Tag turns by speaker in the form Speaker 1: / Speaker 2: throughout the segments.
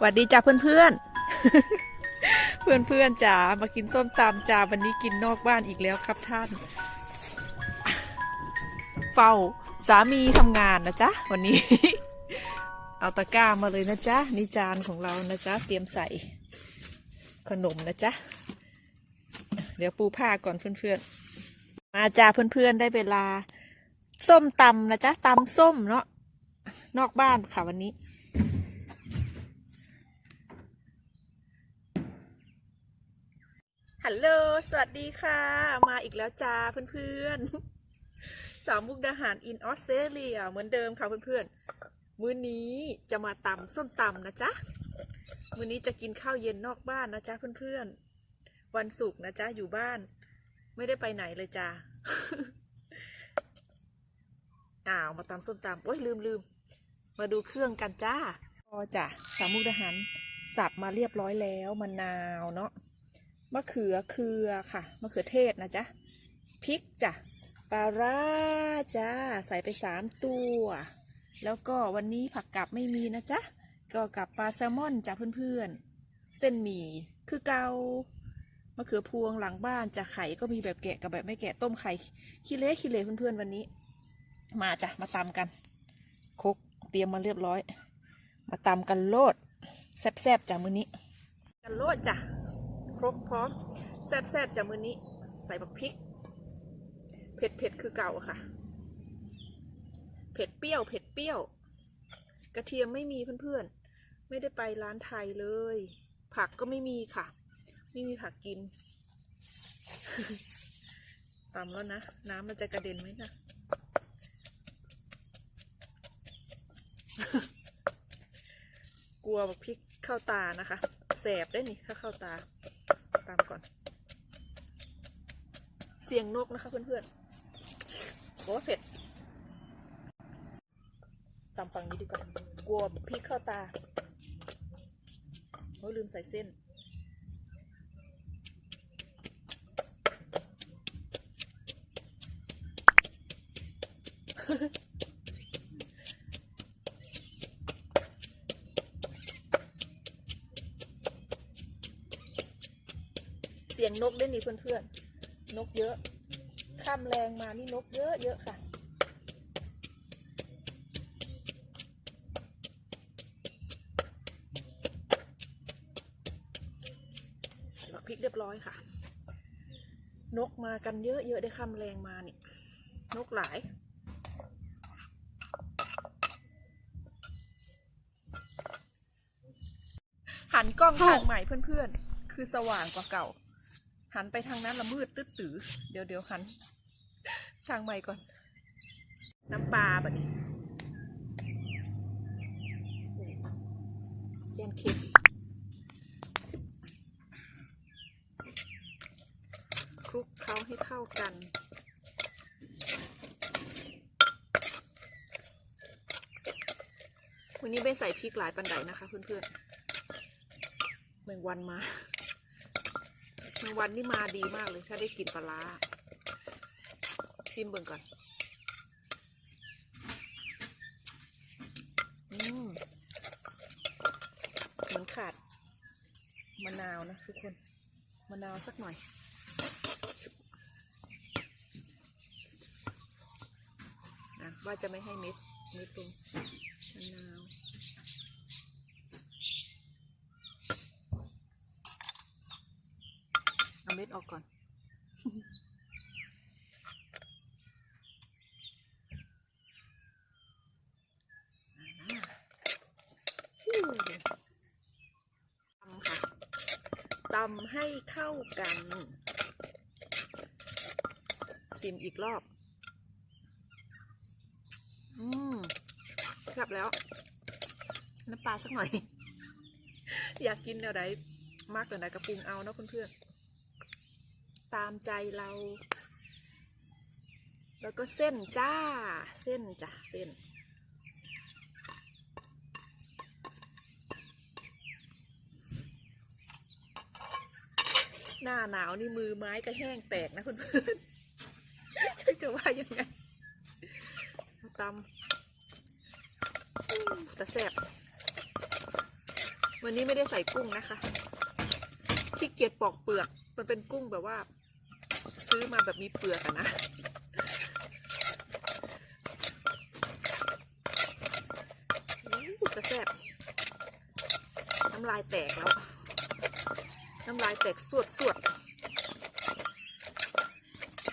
Speaker 1: หวัดดีจ้าเพื่อนเพื่อนเพื่อนเพื่อนจ๋ามากินส้มตำจ้าวันนี้กินนอกบ้านอีกแล้วครับท่าน เฝ้าสามีทำงานนะจ๊ะวันนี้ เอาตะกร้ามาเลยนะจ๊ะนี่จานของเรานะจ๊ะเตรียมใส่ขนมนะจ๊ะเดี๋ยวปูผ้าก่อนเพื่อนๆ มาจ้าเพื่อนๆได้เวลา ส้มตำนะจ๊ะตำส้มเนาะนอกบ้านค่ะวันนี้ ฮัลโหล สวัสดีค่ะ มาอีกแล้วจ้าเพื่อนๆ สาวมุกดาหารอินออสเตรเลียเหมือนเดิมค่ะเพื่อนๆ มื้อนี้จะมาตำส้มตำนะจ๊ะ มื้อนี้จะกินข้าวเย็นนอกบ้านนะจ๊ะเพื่อนๆ วันศุกร์นะจ๊ะอยู่บ้าน ไม่ได้ไปไหนเลยจ้าอ้าวมาตำส้มตำโอ้ยลืมลืมมาดูเครื่องกันจ้าพอจ้ะสามมุกดาหารสับมาเรียบร้อยแล้วมะนาวเนาะ มะเขือเคือค่ะ มะเขือเทศนะจ๊ะ พริกจ้ะ ปลาร่าจ้า ใส่ไปสามตัว แล้วก็วันนี้ผักกับไม่มีนะจ๊ะ ก็กับปลาแซลมอนจ้ะเพื่อนๆ เส้นหมี่ คือเกามะเขือพวงหลังบ้านจะไข่ก็มีแบบแกะกับแบบไม่แกะต้มไข่ขี้เละขี้เละเพื่อนๆวันนี้ มาจ้ะ มาตำกันคุกเตรียมมาเรียบร้อย มาตำกันโลดแซ่บๆจ้ะมื้อนี้ กันโลดจ้ะ ครบพร้อมแซ่บๆจากมือนี้ ใส่บักพริก เผ็ดเผ็ดคือเก่าค่ะ เผ็ดเปรี้ยวเผ็ดเปรี้ยว กระเทียมไม่มีเพื่อนๆ ไม่ได้ไปร้านไทยเลย ผักก็ไม่มีค่ะ ไม่มีผักกินตำแล้วนะ น้ำมันจะกระเด็นไหมนะกลัวบักพริกเข้าตานะคะ แสบได้นี่ถ้าเข้าตา ตามก่อน เสียงนกนะคะเพื่อนๆบอกว่าเผ็ดตามฝั่งนี้ดีกว่ากลัวพริกเข้าตาโอ้ลืมใส่เส้น สียงนกด้วยนี่เพื่อนๆ นกเยอะ ข้ามแรงมานี่นกเยอะเยอะค่ะบักพริกเรียบร้อยค่ะ นกมากันเยอะเยอะได้ข้ามแรงมานี่ นกหลายหันกล้องทางใหม่เพื่อนๆ คือสว่างกว่าเก่า หันไปทางนั้นละมืดตึ๊ดตือเดี๋ยวเดี๋ยวหัน ทางใหม่ก่อน น้ำปลาแบบนี้เลียนเค็มคลุกเคล้าให้เข้ากันวันนี้ไม่ใส่พริกหลายปันไดนะคะเพื่อนๆแมงวันมา แมงวันนี่มาดีมากเลย ถ้าได้กินปลาร้าชิมเบิ่งก่อน อืมเหมือนขาดมะนาวนะทุกคน มะนาวสักหน่อยนะว่าจะไม่ให้เม็ดเม็ดตรงมะนาว เอาเม็ดออกก่อน ตำค่ะ ตำให้เข้ากัน ซิมอีกรอบ อืมครับแล้ว น้ำปลาสักหน่อย อยากกินแนวใดมากเกว่าไหนกระปรุงเอาเนาะเพื่อนๆ ตามใจเรา แล้วก็เส้นจ้า เส้นจ้ะเส้น หน้าหนาวนี่มือไม้ก็แห้งแตกนะเพื่อนๆจะว่ายังไงตำแต่แสบวันนี้ไม่ได้ใส่กุ้งนะคะขี้เกียจปอกเปลือก มันเป็นกุ้งแบบว่า ซื้อมาแบบมีเปลือกอะนะอู้กระแซ่บน้ำลายแตกแล้ว น้ำลายแตกสวดสวด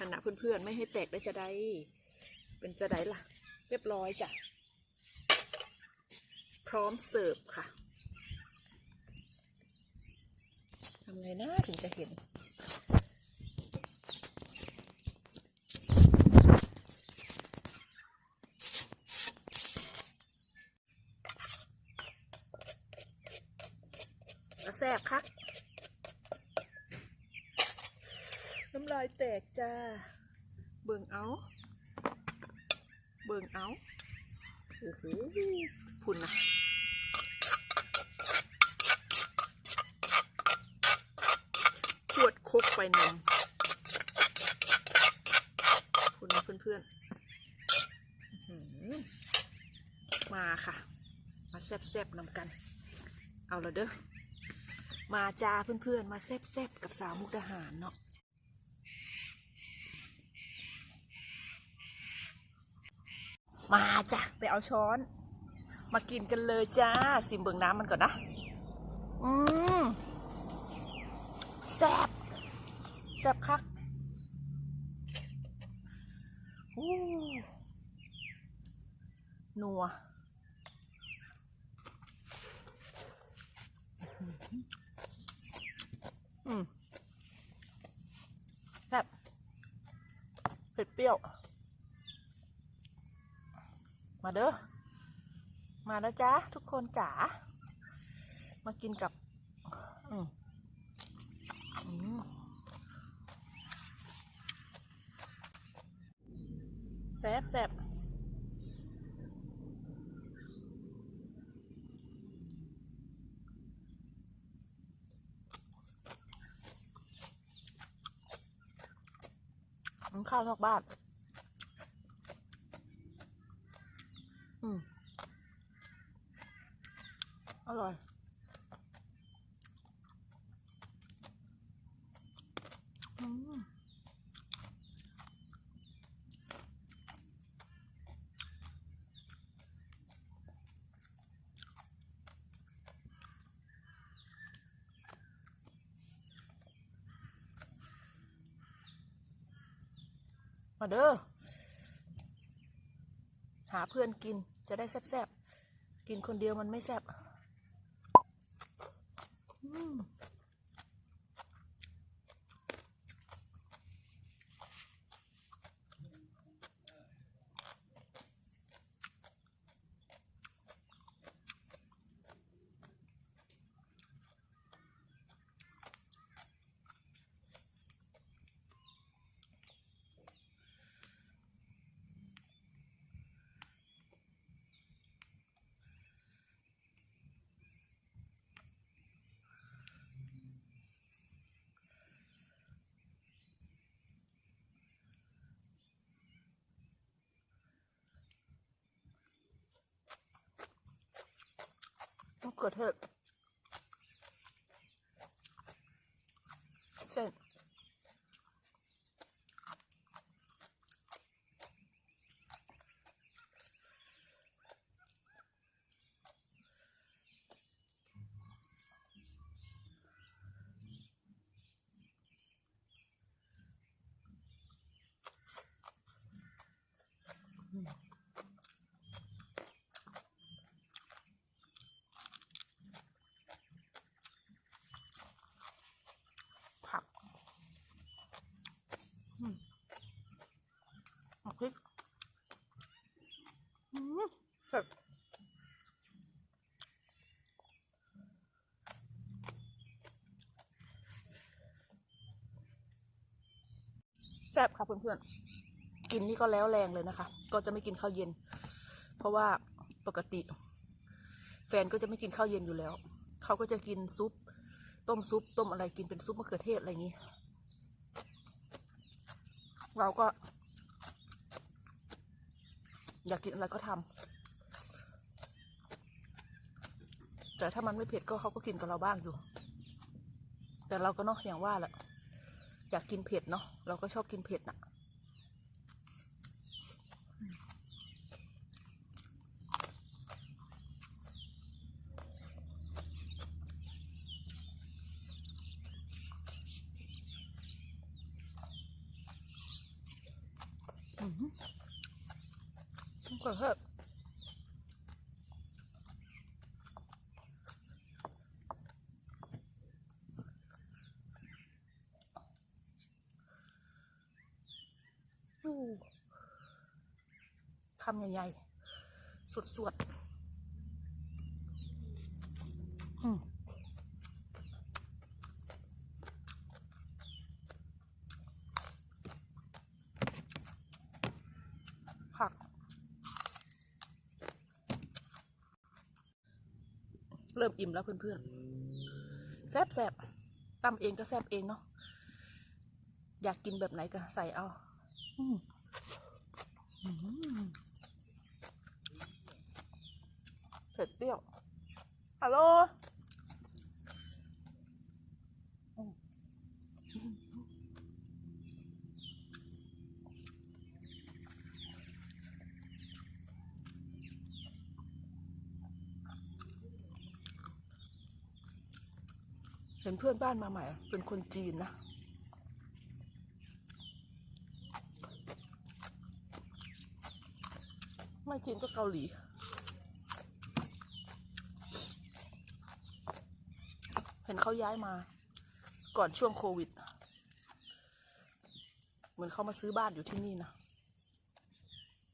Speaker 1: ขณะเพื่อนๆ ไม่ให้แตกได้จะได้ เป็นจะได้ล่ะ เรียบร้อยจ้ะ พร้อมเสิร์ฟค่ะทำไงนะถึงจะเห็น แล้วแซ่บคักน้ำลายแตกจ้า เบิ่งเอา เบิ่งเอา โอ้โหพุ่นนะขวดคกไปนำพุ่นนะเพื่อนๆมาค่ะ มาแซ่บๆนำกัน เอาละเด้อ มาจ้าเพื่อนๆ มาแซบๆ กับสาวมุกดาหารเนาะมาจ้ะไปเอาช้อน มากินกันเลยจ้าสิมเบิงน้ำมันก่อนนะ อืมแซบแซบคักอู้นัว อืมแซ่บเผ็ดเปรี้ยว มาเด้อ มาแล้วจ้าทุกคนจ๋า มากินกับ อืมอืมแซ่บแซ่บ ข้าวนอกบ้าน มาเด้อ หาเพื่อนกินจะได้แซ่บๆ กินคนเดียวมันไม่แซ่บอืม มะเขือเทศเส้นผักอืมเอาพริกอืมเผ็ดแซ่บค่ะเพื่อนๆ กินนี่ก็แล้วแรงเลยนะคะ ก็จะไม่กินข้าวเย็น เพราะว่าปกติ แฟนก็จะไม่กินข้าวเย็นอยู่แล้ว เขาก็จะกินซุป ต้มซุป ต้มอะไรกินเป็นซุปมะเขือเทศอะไรอย่างนี้ เราก็ อยากกินอะไรก็ทำแต่ถ้ามันไม่เผ็ดก็เขาก็กินกับเราบ้างอยู่ แต่เราก็เนาะอย่างว่าแหละ อยากกินเผ็ดเนาะเราก็ชอบกินเผ็ดน่ะอืมก็เถอะอู้คำใหญ่ๆสวดๆ อืมผัก เริ่มอิ่มแล้วเพื่อนๆ แซ่บแซบตำเองก็แซ่บเองเนาะ อยากกินแบบไหนก็ใส่เอา อืมเผ็ดเปรี้ยว ฮัลโหลเห็นเพื่อนบ้านมาใหม่ เป็นคนจีนนะไม่จีนก็เกาหลี เห็นเขาย้ายมา ก่อนช่วงโควิด เหมือนเขามาซื้อบ้านอยู่ที่นี่นะ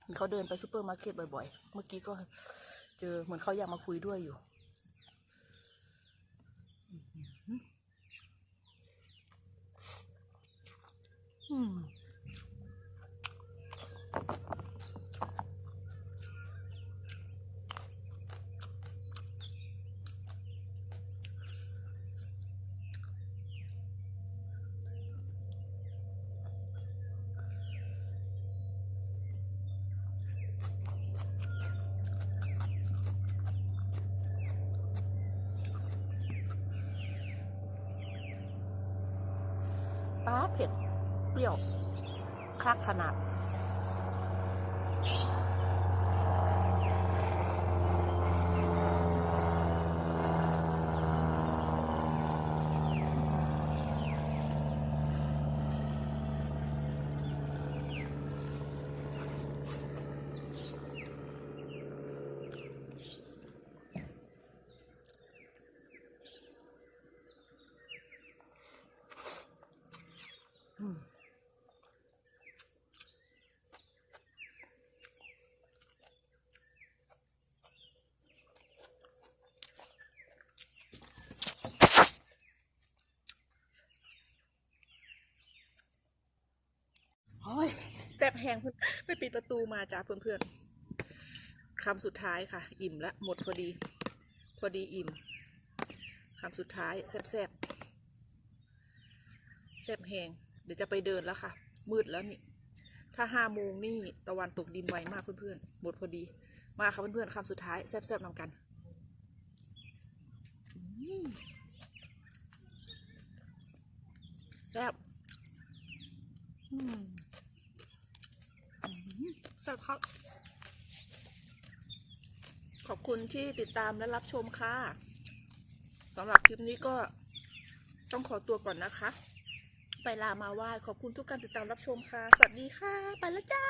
Speaker 1: เห็นเขาเดินไปซูเปอร์มาร์เก็ตบ่อยๆ เมื่อกี้ก็เจอเหมือนเขาอยากมาคุยด้วยอยู่อืม ป้าเผ็ด เปรี้ยวคลักขนาด อืม โอ้ย แซบแหงเพื่อนไปปิดประตูมาจ้าเพื่อนๆคำสุดท้ายค่ะ อิ่มละหมดพอดี พอดีอิ่มคำสุดท้ายแซบแซบแซบแหงเดี๋ยวจะไปเดินแล้วค่ะ มืดแล้วนี่ถ้าห้าโมงนี่ตะวันตกดินไวมากเพื่อนๆหมดพอดี มาค่ะเพื่อนๆคำสุดท้ายแซบๆนำกันแซบอืม แซ่บครับ ขอบคุณที่ติดตามและรับชมค่ะสำหรับคลิปนี้ก็ต้องขอตัวก่อนนะคะ ไปลามาไหว้ขอบคุณทุกการติดตามรับชมค่ะ สวัสดีค่ะ ไปแล้วจ้า